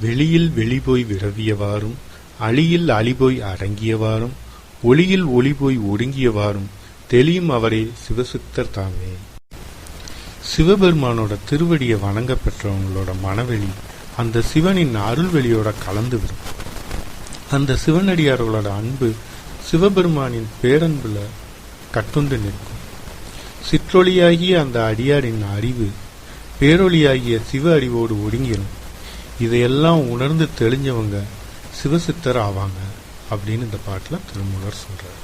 வெளியில் வெளிபோய் விரவியவாறும் அழியில் அழிபோய் அடங்கியவாறும் ஒளியில் ஒளிபோய் ஒடுங்கியவாறும் தெளியும் அவரே சிவசுத்தர் தாமே. சிவபெருமானோட திருவடியை வணங்க பெற்றவங்களோட மனவெளி அந்த சிவனின் அருள்வெளியோட கலந்து வரும் அந்த சிவனடியார்களோட அன்பு சிவபெருமானின் பேரன்புல கட்டுண்டு நிற்கும். சிற்றொளியாகிய அந்த அடியாரின் அறிவு பேரொளியாகிய சிவ அறிவோடு ஒடுங்கிடும் இதையெல்லாம் உணர்ந்து தெளிஞ்சவங்க சிவசித்தர் ஆவாங்க அப்படின்னு இந்த பாட்டில் திருமூலர் சொல்கிறார்